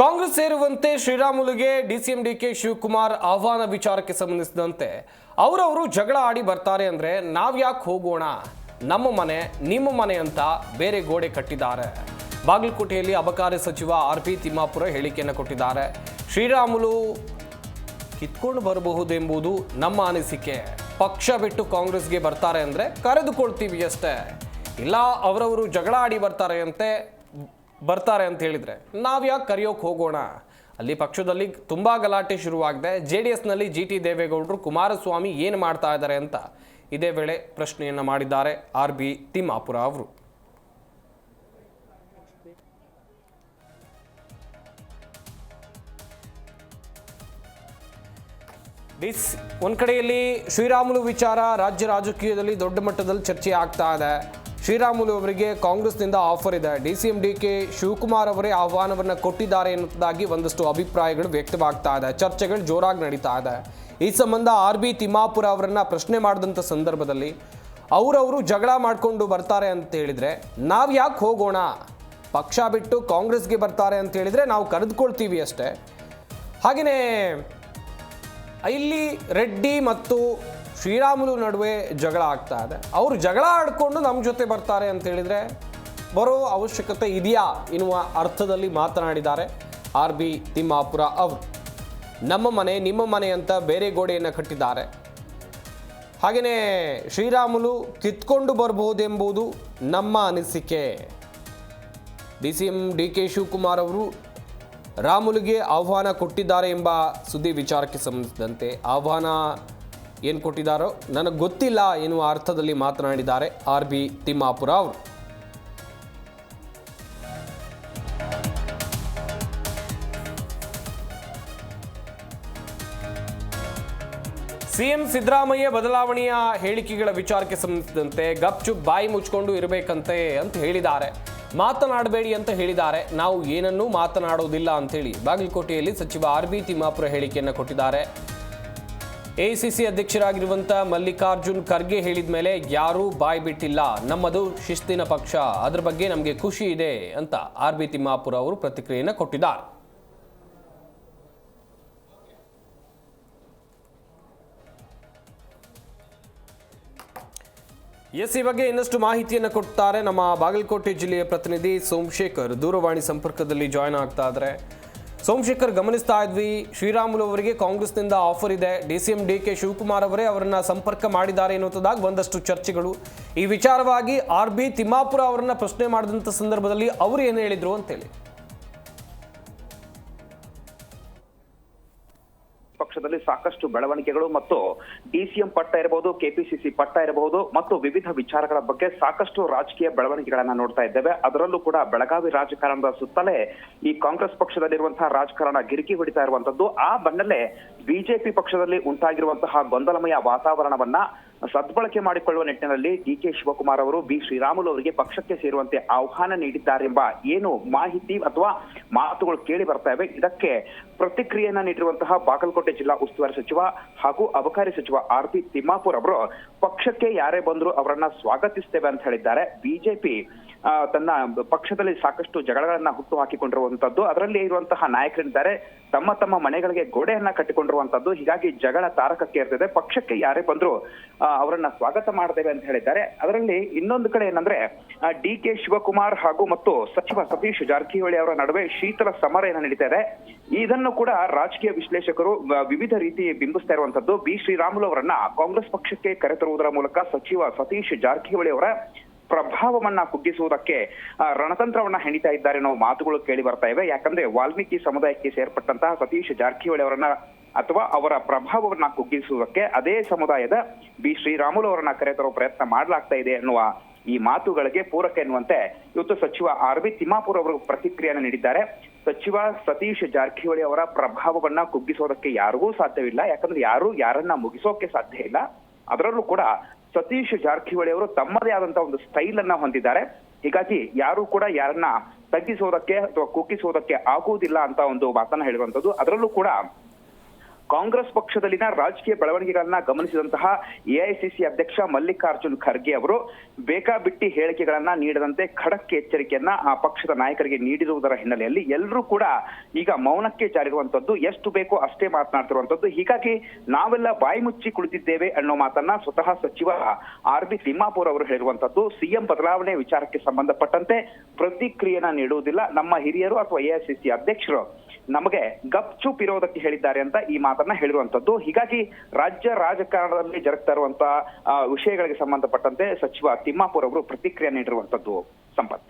ಕಾಂಗ್ರೆಸ್ ಸೇರುವಂತೆ ಶ್ರೀರಾಮುಲುಗೆ ಡಿಕೆ ಶಿವಕುಮಾರ್ ಆಹ್ವಾನ ವಿಚಾರಕ್ಕೆ ಸಂಬಂಧಿಸಿದಂತೆ ಅವರವರು ಜಗಳ ಆಡಿ ಬರ್ತಾರೆ ಅಂದ್ರೆ ನಾವ್ಯಾಕೆ ಹೋಗೋಣ? ನಮ್ಮ ಮನೆ, ನಿಮ್ಮ ಮನೆ ಅಂತ ಬೇರೆ ಗೋಡೆ ಕಟ್ಟಿದ್ದಾರೆ. ಬಾಗಲಕೋಟೆಯಲ್ಲಿ ಅಬಕಾರಿ ಸಚಿವ ಆರ್ ಪಿ ತಿಮ್ಮಾಪುರ ಹೇಳಿಕೆಯನ್ನು ಕೊಟ್ಟಿದ್ದಾರೆ. ಶ್ರೀರಾಮುಲು ಕಿತ್ಕೊಂಡು ಬರಬಹುದೆಂಬುದು ನಮ್ಮ ಅನಿಸಿಕೆ. ಪಕ್ಷ ಬಿಟ್ಟು ಕಾಂಗ್ರೆಸ್ಗೆ ಬರ್ತಾರೆ ಅಂದರೆ ಕರೆದುಕೊಳ್ತೀವಿ ಅಷ್ಟೇ. ಇಲ್ಲ, ಅವರವರು ಜಗಳ ಆಡಿ ಬರ್ತಾರೆ ಅಂತೆ ಬರ್ತಾರೆ ಅಂತ ಹೇಳಿದರೆ ನಾವು ಯಾಕೆ ಕರೆಯೋಕೆ ಹೋಗೋಣ? ಅಲ್ಲಿ ಪಕ್ಷದಲ್ಲಿ ತುಂಬ ಗಲಾಟೆ ಶುರುವಾಗಿದೆ. ಜೆ ಡಿ ಎಸ್ನಲ್ಲಿ ಜಿ ಟಿ ದೇವೇಗೌಡರು ಕುಮಾರಸ್ವಾಮಿ ಏನು ಮಾಡ್ತಾ ಇದ್ದಾರೆ ಅಂತ ಇದೇ ವೇಳೆ ಪ್ರಶ್ನೆಯನ್ನು ಮಾಡಿದ್ದಾರೆ ಆರ್ ಬಿ ತಿಮ್ಮಾಪುರ ಅವರು. ಡಿಸ್ ಒಂದು ಕಡೆಯಲ್ಲಿ ಶ್ರೀರಾಮುಲು ವಿಚಾರ ರಾಜ್ಯ ರಾಜಕೀಯದಲ್ಲಿ ದೊಡ್ಡ ಮಟ್ಟದಲ್ಲಿ ಚರ್ಚೆ ಆಗ್ತಾ ಇದೆ. ಶ್ರೀರಾಮುಲು ಅವರಿಗೆ ಕಾಂಗ್ರೆಸ್ನಿಂದ ಆಫರ್ ಇದೆ. D C M D K Shivakumar ಅವರೇ ಆಹ್ವಾನವನ್ನು ಕೊಟ್ಟಿದ್ದಾರೆ ಎನ್ನುವುದಾಗಿ ಒಂದಷ್ಟು ಅಭಿಪ್ರಾಯಗಳು ವ್ಯಕ್ತವಾಗ್ತಾ ಇದೆ. ಚರ್ಚೆಗಳು ಜೋರಾಗಿ ನಡೀತಾ ಇದೆ. ಈ ಸಂಬಂಧ ಆರ್ ಬಿ ತಿಮ್ಮಾಪುರ ಅವರನ್ನು ಪ್ರಶ್ನೆ ಮಾಡಿದಂಥ ಸಂದರ್ಭದಲ್ಲಿ ಅವರವರು ಜಗಳ ಮಾಡಿಕೊಂಡು ಬರ್ತಾರೆ ಅಂತ ಹೇಳಿದರೆ, ನಾವು ಯಾಕೆ ಹೋಗೋಣ? ಪಕ್ಷ ಬಿಟ್ಟು ಕಾಂಗ್ರೆಸ್ಗೆ ಬರ್ತಾರೆ ಅಂತ ಹೇಳಿದರೆ ನಾವು ಕರೆದುಕೊಳ್ತೀವಿ ಅಷ್ಟೇ. ಹಾಗೆಯೇ ಇಲ್ಲಿ ರೆಡ್ಡಿ ಮತ್ತು ಶ್ರೀರಾಮುಲು ನಡುವೆ ಜಗಳ ಆಗ್ತಾ ಇದೆ. ಅವರು ಜಗಳ ಆಡಿಕೊಂಡು ನಮ್ಮ ಜೊತೆ ಬರ್ತಾರೆ ಅಂತ ಹೇಳಿದರೆ ಬರೋ ಅವಶ್ಯಕತೆ ಇದೆಯಾ ಎನ್ನುವ ಅರ್ಥದಲ್ಲಿ ಮಾತನಾಡಿದ್ದಾರೆ ಆರ್ ಬಿ ತಿಮ್ಮಾಪುರ ಅವರು. ನಮ್ಮ ಮನೆ, ನಿಮ್ಮ ಮನೆ ಅಂತ ಬೇರೆ ಗೋಡೆಯನ್ನು ಕಟ್ಟಿದ್ದಾರೆ. ಹಾಗೆಯೇ ಶ್ರೀರಾಮುಲು ಕಿತ್ಕೊಂಡು ಬರಬಹುದೆಂಬುದು ನಮ್ಮ ಅನಿಸಿಕೆ. D C M D K Shivakumar ಅವರು ರಾಮುಲಿಗೆ ಆಹ್ವಾನ ಕೊಟ್ಟಿದ್ದಾರೆ ಎಂಬ ಸುದ್ದಿ ವಿಚಾರಕ್ಕೆ ಸಂಬಂಧಿಸಿದಂತೆ ಆಹ್ವಾನ ಏನು ಕೊಟ್ಟಿದ್ದಾರೋ ನನಗೆ ಗೊತ್ತಿಲ್ಲ ಎನ್ನುವ ಅರ್ಥದಲ್ಲಿ ಮಾತನಾಡಿದ್ದಾರೆ ಆರ್ ಬಿ ತಿಮ್ಮಾಪುರ ಅವರು. ಸಿಎಂ ಸಿದ್ದರಾಮಯ್ಯ ಬದಲಾವಣೆಯ ಹೇಳಿಕೆಗಳ ವಿಚಾರಕ್ಕೆ ಸಂಬಂಧಿಸಿದಂತೆ ಗಪ್ಚುಪ್ ಬಾಯಿ ಮುಚ್ಕೊಂಡು ಇರಬೇಕಂತೆ ಅಂತ ಹೇಳಿದ್ದಾರೆ. ಮಾತನಾಡಬೇಡಿ ಅಂತ ಹೇಳಿದ್ದಾರೆ. ನಾವು ಏನನ್ನೂ ಮಾತನಾಡೋದಿಲ್ಲ ಅಂತೇಳಿ ಬಾಗಲಕೋಟೆಯಲ್ಲಿ ಸಚಿವ ಆರ್ ಬಿ ತಿಮ್ಮಾಪುರ ಹೇಳಿಕೆಯನ್ನು ಕೊಟ್ಟಿದ್ದಾರೆ. ಎಐಸಿಸಿ ಅಧ್ಯಕ್ಷರಾಗಿರುವಂಥ ಮಲ್ಲಿಕಾರ್ಜುನ್ ಖರ್ಗೆ ಹೇಳಿದ ಮೇಲೆ ಯಾರೂ ಬಾಯ್ ಬಿಟ್ಟಿಲ್ಲ. ನಮ್ಮದು ಶಿಸ್ತಿನ ಪಕ್ಷ. ಅದರ ಬಗ್ಗೆ ನಮಗೆ ಖುಷಿ ಇದೆ ಅಂತ ಆರ್ ಬಿ ತಿಮ್ಮಾಪುರ ಅವರು ಪ್ರತಿಕ್ರಿಯೆಯನ್ನು ಕೊಟ್ಟಿದ್ದಾರೆ. ಎಸ್ ಈ ಬಗ್ಗೆ ಇನ್ನಷ್ಟು ಮಾಹಿತಿಯನ್ನು ಕೊಡ್ತಾರೆ ನಮ್ಮ ಬಾಗಲಕೋಟೆ ಜಿಲ್ಲೆಯ ಪ್ರತಿನಿಧಿ ಸೋಮಶೇಖರ್. ದೂರವಾಣಿ ಸಂಪರ್ಕದಲ್ಲಿ ಜಾಯ್ನ್ ಆಗ್ತಾ ಇದ್ದಾರೆ. ಸೋಮಶೇಖರ್ ಗಮನಿಸ್ತಾ ಇದ್ವಿ. ಶ್ರೀರಾಮುಲು ಅವರಿಗೆ ಕಾಂಗ್ರೆಸ್ನಿಂದ ಆಫರ್ ಇದೆ. D C M D K Shivakumar ಅವರೇ ಅವರನ್ನ ಸಂಪರ್ಕ ಮಾಡಿದ್ದಾರೆ ಎನ್ನುವುದಾಗಿ ಒಂದಷ್ಟು ಚರ್ಚೆಗಳು. ಈ ವಿಚಾರವಾಗಿ ಆರ್ ಬಿ ತಿಮ್ಮಾಪುರ ಅವರನ್ನ ಪ್ರಶ್ನೆ ಮಾಡಿದಂಥ ಸಂದರ್ಭದಲ್ಲಿ ಅವರು ಏನು ಹೇಳಿದ್ರು ಅಂತೇಳಿ. ಪಕ್ಷದಲ್ಲಿ ಸಾಕಷ್ಟು ಬೆಳವಣಿಗೆಗಳು ಮತ್ತು ಡಿಸಿಎಂ ಪಟ್ಟ ಇರಬಹುದು ಕೆಪಿಸಿಸಿ ಪಟ್ಟ ಇರಬಹುದು ಮತ್ತು ವಿವಿಧ ವಿಚಾರಗಳ ಬಗ್ಗೆ ಸಾಕಷ್ಟು ರಾಜಕೀಯ ಬೆಳವಣಿಗೆಗಳನ್ನ ನೋಡ್ತಾ ಇದ್ದೇವೆ. ಅದರಲ್ಲೂ ಕೂಡ ಬೆಳಗಾವಿ ರಾಜಕಾರಣದ ಸುತ್ತಲೇ ಈ ಕಾಂಗ್ರೆಸ್ ಪಕ್ಷದಲ್ಲಿರುವಂತಹ ರಾಜಕಾರಣ ಗಿರಿಕಿ ಹೊಡಿತಾ ಇರುವಂತದ್ದು. ಆ ಬೆನ್ನಲ್ಲೇ ಬಿಜೆಪಿ ಪಕ್ಷದಲ್ಲಿ ಉಂಟಾಗಿರುವಂತಹ ಗೊಂದಲಮಯ ವಾತಾವರಣವನ್ನ ಸದ್ಬಳಕೆ ಮಾಡಿಕೊಳ್ಳುವ ನಿಟ್ಟಿನಲ್ಲಿ ಡಿ ಕೆ ಶಿವಕುಮಾರ್ ಅವರು ಬಿ. ಶ್ರೀರಾಮುಲು ಅವರಿಗೆ ಪಕ್ಷಕ್ಕೆ ಸೇರುವಂತೆ ಆಹ್ವಾನ ನೀಡಿದ್ದಾರೆಂಬ ಏನು ಮಾಹಿತಿ ಅಥವಾ ಮಾತುಗಳು ಕೇಳಿ ಬರ್ತಾ ಇವೆ. ಇದಕ್ಕೆ ಪ್ರತಿಕ್ರಿಯೆಯನ್ನ ನೀಡಿರುವಂತಹ ಬಾಗಲಕೋಟೆ ಜಿಲ್ಲಾ ಉಸ್ತುವಾರಿ ಸಚಿವ ಹಾಗೂ ಅಬಕಾರಿ ಸಚಿವ ಆರ್ ಪಿ ತಿಮ್ಮಾಪುರ್ ಅವರು ಪಕ್ಷಕ್ಕೆ ಯಾರೇ ಬಂದರೂ ಅವರನ್ನ ಸ್ವಾಗತಿಸ್ತೇವೆ ಅಂತ ಹೇಳಿದ್ದಾರೆ. ಬಿಜೆಪಿ ತನ್ನ ಪಕ್ಷದಲ್ಲಿ ಸಾಕಷ್ಟು ಜಗಳಗಳನ್ನ ಹುಟ್ಟು ಹಾಕಿಕೊಂಡಿರುವಂತದ್ದು. ಅದರಲ್ಲಿ ಇರುವಂತಹ ನಾಯಕರಿದ್ದಾರೆ. ತಮ್ಮ ತಮ್ಮ ಮನೆಗಳಿಗೆ ಗೋಡೆಯನ್ನ ಕಟ್ಟಿಕೊಂಡಿರುವಂತದ್ದು. ಹೀಗಾಗಿ ಜಗಳ ತಾರಕಕ್ಕೆ ಇರ್ತದೆ ಪಕ್ಷಕ್ಕೆ ಯಾರೇ ಬಂದ್ರು ಅವರನ್ನ ಸ್ವಾಗತ ಮಾಡ್ತೇವೆ ಅಂತ ಹೇಳಿದ್ದಾರೆ. ಅದರಲ್ಲಿ ಇನ್ನೊಂದು ಕಡೆ ಏನಂದ್ರೆ ಡಿ ಕೆ ಶಿವಕುಮಾರ್ ಹಾಗೂ ಮತ್ತು ಸಚಿವ ಸತೀಶ್ ಜಾರಕಿಹೊಳಿ ಅವರ ನಡುವೆ ಶೀತಲ ಸಮರ ಏನ ನಡೀತಾ ಇದೆ ಇದನ್ನು ಕೂಡ ರಾಜಕೀಯ ವಿಶ್ಲೇಷಕರು ವಿವಿಧ ರೀತಿ ಬಿಂಬಿಸ್ತಾ ಇರುವಂತದ್ದು. ಬಿ. ಶ್ರೀರಾಮುಲು ಅವರನ್ನ ಕಾಂಗ್ರೆಸ್ ಪಕ್ಷಕ್ಕೆ ಕರೆತರುವುದರ ಮೂಲಕ ಸಚಿವ ಸತೀಶ್ ಜಾರಕಿಹೊಳಿ ಅವರ ಪ್ರಭಾವವನ್ನ ಕುಗ್ಗಿಸುವುದಕ್ಕೆ ರಣತಂತ್ರವನ್ನ ಹೆಣಿತಾ ಇದ್ದಾರೆ ಅನ್ನೋ ಮಾತುಗಳು ಕೇಳಿ ಬರ್ತಾ ಇವೆ. ಯಾಕಂದ್ರೆ ವಾಲ್ಮೀಕಿ ಸಮುದಾಯಕ್ಕೆ ಸೇರ್ಪಟ್ಟಂತಹ ಸತೀಶ್ ಜಾರಕಿಹೊಳಿ ಅವರನ್ನ ಅಥವಾ ಅವರ ಪ್ರಭಾವವನ್ನ ಕುಗ್ಗಿಸುವುದಕ್ಕೆ ಅದೇ ಸಮುದಾಯದ ಬಿ. ಶ್ರೀರಾಮುಲು ಅವರನ್ನ ಕರೆತರೋ ಪ್ರಯತ್ನ ಮಾಡಲಾಗ್ತಾ ಇದೆ ಅನ್ನುವ ಈ ಮಾತುಗಳಿಗೆ ಪೂರಕ ಎನ್ನುವಂತೆ ಇವತ್ತು ಸಚಿವ ಆರ್ ಬಿ ತಿಮ್ಮಾಪುರ್ ಅವರು ಪ್ರತಿಕ್ರಿಯೆಯನ್ನು ನೀಡಿದ್ದಾರೆ. ಸಚಿವ ಸತೀಶ್ ಜಾರಕಿಹೊಳಿ ಅವರ ಪ್ರಭಾವವನ್ನ ಕುಗ್ಗಿಸೋದಕ್ಕೆ ಯಾರಿಗೂ ಸಾಧ್ಯವಿಲ್ಲ. ಯಾಕಂದ್ರೆ ಯಾರು ಯಾರನ್ನ ಮುಗಿಸೋಕೆ ಸಾಧ್ಯ ಇಲ್ಲ. ಅದರಲ್ಲೂ ಕೂಡ ಸತೀಶ್ ಜಾರಕಿಹೊಳಿ ಅವರು ತಮ್ಮದೇ ಆದಂತಹ ಒಂದು ಸ್ಟೈಲ್ ಅನ್ನ ಹೊಂದಿದ್ದಾರೆ. ಹೀಗಾಗಿ ಯಾರು ಕೂಡ ಯಾರನ್ನ ತಗ್ಗಿಸೋದಕ್ಕೆ ಅಥವಾ ಕುಗ್ಗಿಸೋದಕ್ಕೆ ಆಗುವುದಿಲ್ಲ ಅಂತ ಒಂದು ಮಾತನ್ನ ಹೇಳುವಂತದ್ದು ಅದರಲ್ಲೂ ಕೂಡ ಕಾಂಗ್ರೆಸ್ ಪಕ್ಷದಲ್ಲಿನ ರಾಜಕೀಯ ಬೆಳವಣಿಗೆಗಳನ್ನ ಗಮನಿಸಿದಂತಹ ಎಐಸಿಸಿ ಅಧ್ಯಕ್ಷ ಮಲ್ಲಿಕಾರ್ಜುನ್ ಖರ್ಗೆ ಅವರು ಬೇಕಾಬಿಟ್ಟಿ ಹೇಳಿಕೆಗಳನ್ನ ನೀಡದಂತೆ ಖಡಕ್ ಎಚ್ಚರಿಕೆಯನ್ನ ಆ ಪಕ್ಷದ ನಾಯಕರಿಗೆ ನೀಡಿರುವುದರ ಹಿನ್ನೆಲೆಯಲ್ಲಿ ಎಲ್ಲರೂ ಕೂಡ ಈಗ ಮೌನಕ್ಕೆ ಜಾರಿರುವಂತದ್ದು, ಎಷ್ಟು ಬೇಕೋ ಅಷ್ಟೇ ಮಾತನಾಡ್ತಿರುವಂತದ್ದು. ಹೀಗಾಗಿ ನಾವೆಲ್ಲ ಬಾಯಿ ಮುಚ್ಚಿ ಕುಳಿತಿದ್ದೇವೆ ಅನ್ನೋ ಮಾತನ್ನ ಸ್ವತಃ ಸಚಿವ ಆರ್ ಬಿ ತಿಮ್ಮಾಪುರ್ ಅವರು ಹೇಳಿರುವಂತದ್ದು. ಸಿಎಂ ಬದಲಾವಣೆ ವಿಚಾರಕ್ಕೆ ಸಂಬಂಧಪಟ್ಟಂತೆ ಪ್ರತಿಕ್ರಿಯೆನ ನೀಡುವುದಿಲ್ಲ. ನಮ್ಮ ಹಿರಿಯರು ಅಥವಾ ಎಐಸಿಸಿ ಅಧ್ಯಕ್ಷರು ನಮಗೆ ಗಪ್ಚೂಪ್ ಇರೋದಕ್ಕೆ ಹೇಳಿದ್ದಾರೆ ಅಂತ ಈ ಮಾತನ್ನ ಹೇಳಿರುವಂತದ್ದು ಹೀಗಾಗಿ ರಾಜ್ಯ ರಾಜಕಾರಣದಲ್ಲಿ ಜರುಗ್ತಾ ಇರುವಂತಹ ಆ, ವಿಷಯಗಳಿಗೆ ಸಂಬಂಧಪಟ್ಟಂತೆ ಸಚಿವ ತಿಮ್ಮಾಪುರ್ ಅವರು ಪ್ರತಿಕ್ರಿಯೆ ನೀಡಿರುವಂತದ್ದು ಸಂಪತ್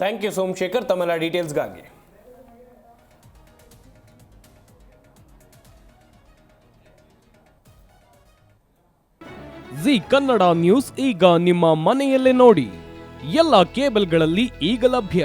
ಥ್ಯಾಂಕ್ ಯು ಸೋಮಶೇಖರ್ ತಮ್ಮೆಲ್ಲ ಡೀಟೇಲ್ಸ್ಗಾಗಿ ಜಿ ಕನ್ನಡ ನ್ಯೂಸ್ ಈಗ ನಿಮ್ಮ ಮನೆಯಲ್ಲೇ ನೋಡಿ. ಎಲ್ಲ ಕೇಬಲ್ಗಳಲ್ಲಿ ಈಗ ಲಭ್ಯ.